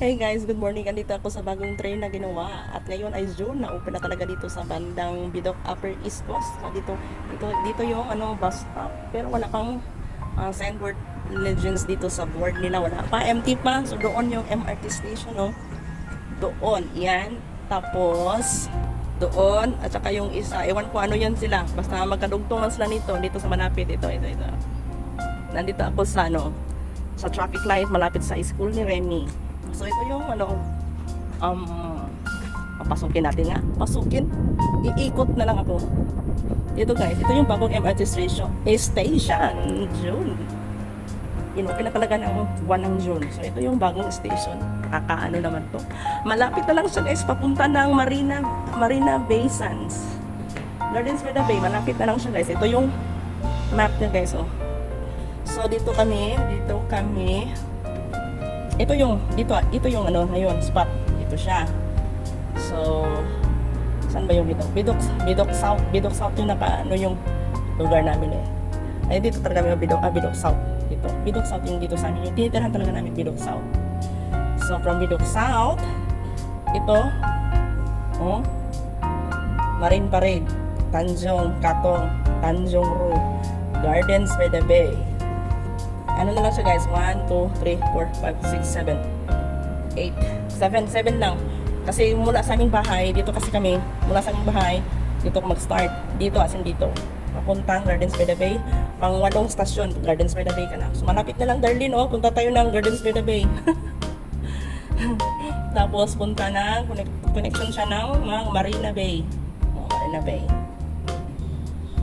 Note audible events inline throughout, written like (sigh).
Hey guys, good morning. Andito ako sa bagong train na ginawa. At ngayon ay June, na-open na talaga dito sa bandang Bidok Upper East Coast. Dito, dito, dito yung ano, bus stop. Pero wala kang uh, signboard legends dito sa board nila. Wala pa, empty pa. So doon yung MRT station, no? Doon, yan. Tapos, doon, at saka yung isa, ewan ko ano yan sila. Basta magkadugtong lang sila nito, dito sa malapit. Ito, ito, ito. Nandito ako sa, ano, sa traffic light malapit sa school ni Remy. So ito yung ano um papasukin natin nga. Pasukin. Iikot na lang ako. Ito guys, ito yung bagong MRT station. Station. June. Inopen na talaga ng buwan ng June. So ito yung bagong station. Kakaano naman to. Malapit na lang siya guys papunta ng Marina Marina Bay Sands. Gardens by the Bay. Malapit na lang siya guys. Ito yung map niya guys. Oh. So dito kami, dito kami. Ito yung dito ito yung ano ngayon spot. Ito siya. So saan ba yung dito? Bidok Bidok South, Bidok South yung naka ano yung lugar namin eh. Ay dito talaga yung Bidok ah, Bidok South dito. Bidok South yung dito sa amin. Yung tinitirahan talaga namin Bidok South. So from Bidok South ito oh Marine Parade, Tanjong Katong, Tanjong Road, Gardens by the Bay. Ano na lang siya guys? 1, 2, 3, 4, 5, 6, 7, 8, 7, 7 lang. Kasi mula sa aming bahay, dito kasi kami, mula sa aming bahay, dito mag-start. Dito as in dito. Papuntang Gardens by the Bay. Pang walong stasyon, Gardens by the Bay ka na. So malapit na lang Darlene, oh. Punta tayo ng Gardens by the Bay. (laughs) Tapos punta na, connect, connection siya ng Marina Bay. Oh, Marina Bay.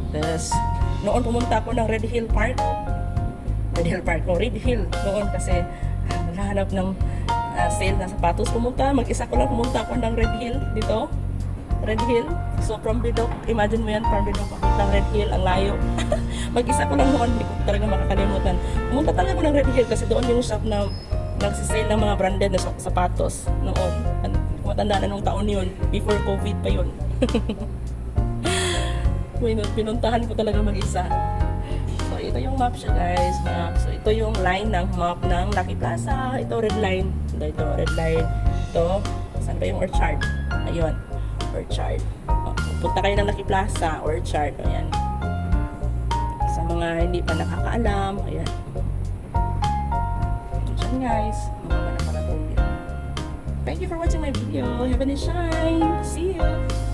Tapos, noon pumunta ako ng Red Hill Park. Red Hill Park, no, Red Hill noon kasi naghahanap ng ah, sale na sapatos. Pumunta, mag-isa ko lang pumunta ako ng Red Hill dito. Red Hill. So from Bidok, imagine mo yan, from Bidok papuntang Red Hill, ang layo. (laughs) mag-isa ko lang noon, hindi ko talaga makakalimutan. Pumunta talaga ako ng Red Hill kasi doon yung shop na nagsisale ng mga branded na sap- sapatos noon. Matanda na nung taon yun, before COVID pa yun. (laughs) Pinun- Pinuntahan ko talaga mag-isa. Ito yung map siya guys. Map. So, ito yung line ng map ng Lucky Plaza. Ito, red line. Ito, red line. Ito, saan ba yung Orchard? Ayun, Orchard. O, punta kayo ng Lucky Plaza, Orchard. Ayan. Sa mga hindi pa nakakaalam, ayan. Diyan guys, mga para Thank you for watching my video. Have a nice shine. See you.